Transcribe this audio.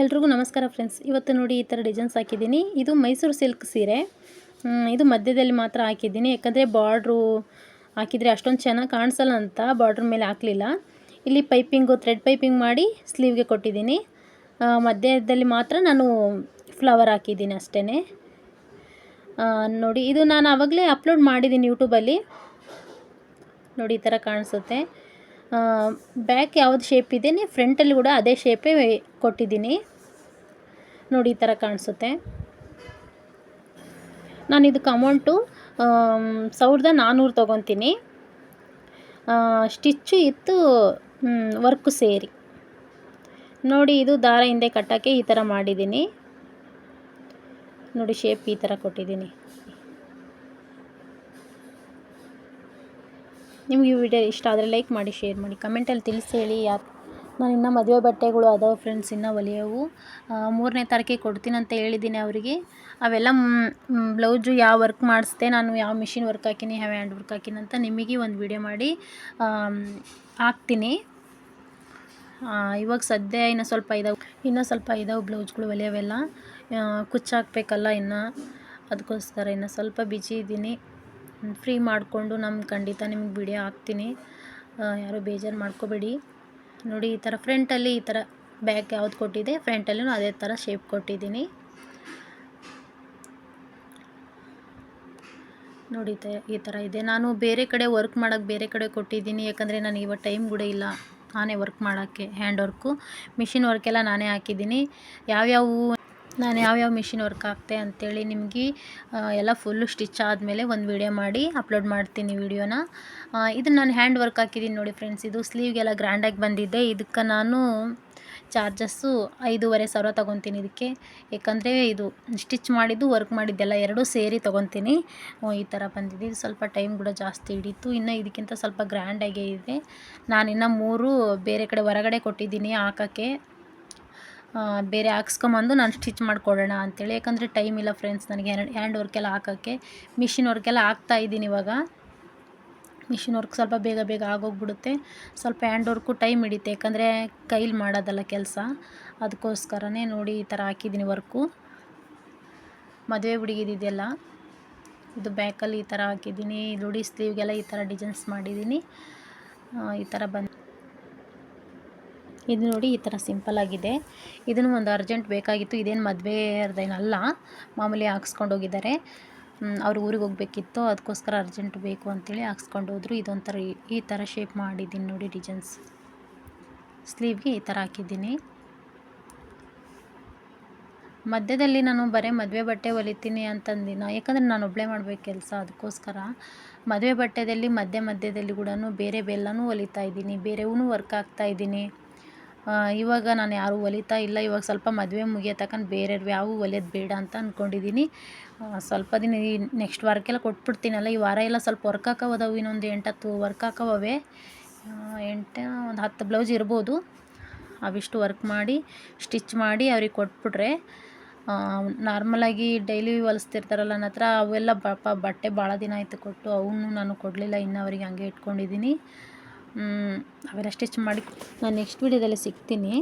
ಎಲ್ರಿಗೂ ನಮಸ್ಕಾರ ಫ್ರೆಂಡ್ಸ್. ಇವತ್ತು ನೋಡಿ ಈ ಥರ ಡಿಸೈನ್ಸ್ ಹಾಕಿದ್ದೀನಿ. ಇದು ಮೈಸೂರು ಸಿಲ್ಕ್ ಸೀರೆ. ಇದು ಮಧ್ಯದಲ್ಲಿ ಮಾತ್ರ ಹಾಕಿದ್ದೀನಿ. ಯಾಕಂದರೆ ಬಾರ್ಡ್ರು ಹಾಕಿದರೆ ಅಷ್ಟೊಂದು ಚೆನ್ನಾಗಿ ಕಾಣಿಸಲ್ಲ ಅಂತ ಬಾರ್ಡ್ರ್ ಮೇಲೆ ಹಾಕಲಿಲ್ಲ. ಇಲ್ಲಿ ಪೈಪಿಂಗು, ಥ್ರೆಡ್ ಪೈಪಿಂಗ್ ಮಾಡಿ ಸ್ಲೀವ್ಗೆ ಕೊಟ್ಟಿದ್ದೀನಿ. ಮಧ್ಯದಲ್ಲಿ ಮಾತ್ರ ನಾನು ಫ್ಲವರ್ ಹಾಕಿದ್ದೀನಿ ಅಷ್ಟೇ ನೋಡಿ, ಇದು ನಾನು ಆವಾಗಲೇ ಅಪ್ಲೋಡ್ ಮಾಡಿದ್ದೀನಿ ಯೂಟ್ಯೂಬಲ್ಲಿ ನೋಡಿ, ಈ ಥರ ಕಾಣಿಸುತ್ತೆ. ಬ್ಯಾಕ್ ಯಾವ್ದು ಶೇಪ್ ಇದ್ದೀನಿ ಫ್ರಂಟಲ್ಲಿ ಕೂಡ ಅದೇ ಶೇಪೇ ಕೊಟ್ಟಿದ್ದೀನಿ. ನೋಡಿ ಈ ಥರ ಕಾಣಿಸುತ್ತೆ. ನಾನು ಇದಕ್ಕೆ ಅಮೌಂಟು ಸಾವಿರದ ನಾನ್ನೂರು ತೊಗೊತೀನಿ. ಸ್ಟಿಚ್ಚು ಇತ್ತು ವರ್ಕು ಸೇರಿ. ನೋಡಿ ಇದು ದಾರ ಹಿಂದೆ ಕಟ್ಟೋಕ್ಕೆ ಈ ಥರ ಮಾಡಿದ್ದೀನಿ. ನೋಡಿ ಶೇಪ್ ಈ ಥರ ಕೊಟ್ಟಿದ್ದೀನಿ. ನಿಮ್ಗೆ ಈ ವಿಡಿಯೋ ಇಷ್ಟ ಆದರೆ ಲೈಕ್ ಮಾಡಿ ಶೇರ್ ಮಾಡಿ ಕಮೆಂಟಲ್ಲಿ ತಿಳಿಸಿ ಹೇಳಿ ಯಾರು ನಾನು ಇನ್ನೂ ಮದುವೆ ಬಟ್ಟೆಗಳು ಅದಾವೆ ಫ್ರೆಂಡ್ಸ್ ಇನ್ನೂ ಒಲಿಯವು. ಮೂರನೇ ತಾರೀಕಿಗೆ ಕೊಡ್ತೀನಿ ಅಂತ ಹೇಳಿದ್ದೀನಿ ಅವರಿಗೆ. ಅವೆಲ್ಲ ಬ್ಲೌಸು ಯಾವ ವರ್ಕ್ ಮಾಡಿಸ್ದೆ, ನಾನು ಯಾವ ಮಿಷಿನ್ ವರ್ಕ್ ಹಾಕಿನಿ, ಯಾವ ಹ್ಯಾಂಡ್ ವರ್ಕ್ ಹಾಕಿನಿ ಅಂತ ನಿಮಗೆ ಒಂದು ವಿಡಿಯೋ ಮಾಡಿ ಹಾಕ್ತೀನಿ. ಇವಾಗ ಸದ್ಯ ಇನ್ನೂ ಸ್ವಲ್ಪ ಇದಾವೆ ಇನ್ನೂ ಸ್ವಲ್ಪ ಇದಾವೆ ಬ್ಲೌಸ್ಗಳು ಹೊಲಿಯೋವೆಲ್ಲ ಕುಚ್ಚಾಕಬೇಕಲ್ಲ ಇನ್ನು. ಅದಕ್ಕೋಸ್ಕರ ಇನ್ನೂ ಸ್ವಲ್ಪ ಬಿಜಿ ಇದ್ದೀನಿ. ಫ್ರೀ ಮಾಡಿಕೊಂಡು ನಮ್ಮ ಖಂಡಿತ ನಿಮ್ಗೆ ವಿಡಿಯೋ ಹಾಕ್ತೀನಿ. ಯಾರೂ ಬೇಜಾರು ಮಾಡ್ಕೋಬೇಡಿ. ನೋಡಿ, ಈ ಥರ ಫ್ರಂಟಲ್ಲಿ ಈ ಥರ ಬ್ಯಾಕ್ ಯಾವ್ದು ಕೊಟ್ಟಿದೆ ಫ್ರಂಟಲ್ಲೂ ಅದೇ ಥರ ಶೇಪ್ ಕೊಟ್ಟಿದ್ದೀನಿ. ನೋಡಿ, ಈ ಥರ ಇದೆ. ನಾನು ಬೇರೆ ಕಡೆ ವರ್ಕ್ ಮಾಡೋಕ್ಕೆ ಬೇರೆ ಕಡೆ ಕೊಟ್ಟಿದ್ದೀನಿ, ಯಾಕಂದರೆ ನನಗೆ ಇವಾಗ ಟೈಮ್ ಕೂಡ ಇಲ್ಲ ನಾನೇ ವರ್ಕ್ ಮಾಡೋಕ್ಕೆ ಹ್ಯಾಂಡ್ ವರ್ಕು ಮಿಷಿನ್ ವರ್ಕೆಲ್ಲ ನಾನೇ ಹಾಕಿದ್ದೀನಿ. ಯಾವ್ಯಾವು ನಾನು ಯಾವ್ಯಾವ ಮಿಷಿನ್ ವರ್ಕ್ ಆಗ್ತೆ ಅಂತೇಳಿ ನಿಮಗೆ ಎಲ್ಲ ಫುಲ್ಲು ಸ್ಟಿಚ್ ಆದಮೇಲೆ ಒಂದು ವಿಡಿಯೋ ಮಾಡಿ ಅಪ್ಲೋಡ್ ಮಾಡ್ತೀನಿ ವಿಡಿಯೋನ ಇದು ನಾನು ಹ್ಯಾಂಡ್ ವರ್ಕ್ ಹಾಕಿದ್ದೀನಿ ನೋಡಿ ಫ್ರೆಂಡ್ಸ್ ಇದು ಸ್ಲೀವ್ಗೆಲ್ಲ ಗ್ರ್ಯಾಂಡಾಗಿ ಬಂದಿದ್ದೆ ಇದಕ್ಕೆ ನಾನು ಚಾರ್ಜಸ್ಸು ಐದೂವರೆ ಸಾವಿರ ತೊಗೊತೀನಿ ಇದಕ್ಕೆ. ಏಕೆಂದರೆ ಇದು ಸ್ಟಿಚ್ ಮಾಡಿದ್ದು ವರ್ಕ್ ಮಾಡಿದ್ದೆಲ್ಲ ಎರಡೂ ಸೇರಿ ತೊಗೊತೀನಿ. ಈ ಥರ ಬಂದಿದೆ. ಇದು ಸ್ವಲ್ಪ ಟೈಮ್ ಕೂಡ ಜಾಸ್ತಿ ಹಿಡಿತು. ಇನ್ನು ಇದಕ್ಕಿಂತ ಸ್ವಲ್ಪ ಗ್ರ್ಯಾಂಡಾಗೇ ಇದೆ. ನಾನು ಇನ್ನು ಮೂರು ಬೇರೆ ಕಡೆ ಹೊರಗಡೆ ಕೊಟ್ಟಿದ್ದೀನಿ ಹಾಕೋಕ್ಕೆ. ಬೇರೆ ಹಾಕ್ಸ್ಕೊಂಬಂದು ನಾನು ಸ್ಟಿಚ್ ಮಾಡಿಕೊಡೋಣ ಅಂತೇಳಿ. ಯಾಕಂದರೆ ಟೈಮ್ ಇಲ್ಲ ಫ್ರೆಂಡ್ಸ್ ನನಗೆ ಹ್ಯಾಂಡ್ ವರ್ಕೆಲ್ಲ ಹಾಕೋಕ್ಕೆ. ಮಿಷಿನ್ ವರ್ಕೆಲ್ಲ ಹಾಕ್ತಾ ಇದ್ದೀನಿ ಇವಾಗ. ಮಿಷಿನ್ ವರ್ಕ್ ಸ್ವಲ್ಪ ಬೇಗ ಬೇಗ ಆಗೋಗ್ಬಿಡುತ್ತೆ. ಸ್ವಲ್ಪ ಹ್ಯಾಂಡ್ ವರ್ಕು ಟೈಮ್ ಹಿಡಿತೆ. ಯಾಕಂದರೆ ಕೈಲಿ ಮಾಡೋದಲ್ಲ ಕೆಲಸ. ಅದಕ್ಕೋಸ್ಕರನೇ ನೋಡಿ ಈ ಥರ ಹಾಕಿದ್ದೀನಿ ವರ್ಕು ಮದುವೆ ಹುಡುಗಿದಿದೆಯಲ್ಲ ಇದು ಬ್ಯಾಕಲ್ಲಿ ಈ ಥರ ಹಾಕಿದ್ದೀನಿ. ನೋಡಿ ಸ್ಲೀವ್ಗೆಲ್ಲ ಈ ಥರ ಡಿಸೈನ್ಸ್ ಮಾಡಿದ್ದೀನಿ. ಈ ಥರ ಬಂದು ಇದು ನೋಡಿ ಈ ಥರ ಸಿಂಪಲ್ ಆಗಿದೆ. ಇದನ್ನು ಒಂದು ಅರ್ಜೆಂಟ್ ಬೇಕಾಗಿತ್ತು. ಇದೇನು ಮದುವೆಯರ್ದೇನಲ್ಲ ಮಾಮೂಲಿ ಹಾಕ್ಸ್ಕೊಂಡು ಹೋಗಿದ್ದಾರೆ. ಅವ್ರು ಊರಿಗೆ ಹೋಗ್ಬೇಕಿತ್ತು. ಅದಕ್ಕೋಸ್ಕರ ಅರ್ಜೆಂಟ್ ಬೇಕು ಅಂತೇಳಿ ಹಾಕ್ಸ್ಕೊಂಡು ಹೋದ್ರು. ಇದೊಂಥರ ಈ- ಥರ ಶೇಪ್ ಮಾಡಿದ್ದೀನಿ ನೋಡಿ ಡಿಸೈನ್ಸ್ ಸ್ಲೀವ್ಗೆ ಈ ಥರ ಹಾಕಿದ್ದೀನಿ. ಮಧ್ಯದಲ್ಲಿ ನಾನು ಬರೀ ಮದುವೆ ಬಟ್ಟೆ ಹೊಲಿತೀನಿ ಅಂತಂದಿನ. ಯಾಕಂದರೆ ನಾನು ಒಬ್ಬಳೇ ಮಾಡಬೇಕು ಕೆಲಸ. ಅದಕ್ಕೋಸ್ಕರ ಮದುವೆ ಬಟ್ಟೆದಲ್ಲಿ ಮಧ್ಯ ಮಧ್ಯದಲ್ಲಿ ಕೂಡ ಬೇರೆ ಬೆಲ್ಲನೂ ಹೊಲಿತಾ ಇದ್ದೀನಿ. ಬೇರೆವೂ ವರ್ಕ್ ಆಗ್ತಾ ಇದ್ದೀನಿ. ಇವಾಗ ನಾನು ಯಾರೂ ಹೊಲಿತಾ ಇಲ್ಲ. ಇವಾಗ ಸ್ವಲ್ಪ ಮದುವೆ ಮುಗಿಯೋ ತಕ್ಕಂತ ಬೇರೆಯವ್ರು ಯಾವೂ ಹೊಲಿಯೋದು ಬೇಡ ಅಂತ ಅಂದ್ಕೊಂಡಿದ್ದೀನಿ ಸ್ವಲ್ಪ ದಿನ ಈ ನೆಕ್ಸ್ಟ್ ವಾರಕ್ಕೆಲ್ಲ ಕೊಟ್ಬಿಡ್ತೀನಲ್ಲ. ಈ ವಾರ ಎಲ್ಲ ಸ್ವಲ್ಪ ವರ್ಕ್ ಹಾಕೋವದವು. ಇನ್ನೊಂದು ಎಂಟತ್ತು ವರ್ಕ್ ಹಾಕೋವೇ ಎಂಟು, ಒಂದು ಹತ್ತು ಬ್ಲೌಸ್ ಇರ್ಬೋದು. ಅವಿಷ್ಟು ವರ್ಕ್ ಮಾಡಿ ಸ್ಟಿಚ್ ಮಾಡಿ ಅವ್ರಿಗೆ ಕೊಟ್ಬಿಟ್ರೆ ನಾರ್ಮಲಾಗಿ ಡೈಲಿ ಹೊಲಿಸ್ತಿರ್ತಾರಲ್ಲ ನನ್ನ ಹತ್ರ, ಅವೆಲ್ಲ ಪಾಪ ಬಟ್ಟೆ ಭಾಳ ದಿನ ಆಯಿತು ಕೊಟ್ಟು ಅವನು ನಾನು ಕೊಡಲಿಲ್ಲ. ಇನ್ನು ಅವ್ರಿಗೆ ಹಂಗೆ ಇಟ್ಕೊಂಡಿದ್ದೀನಿ ಅವೆಲ್ಲ ಸ್ಟಿಚ್ ಮಾಡಿ ನಾನು ನೆಕ್ಸ್ಟ್ ವೀಡಿಯೋದಲ್ಲಿ ಸಿಗ್ತೀನಿ.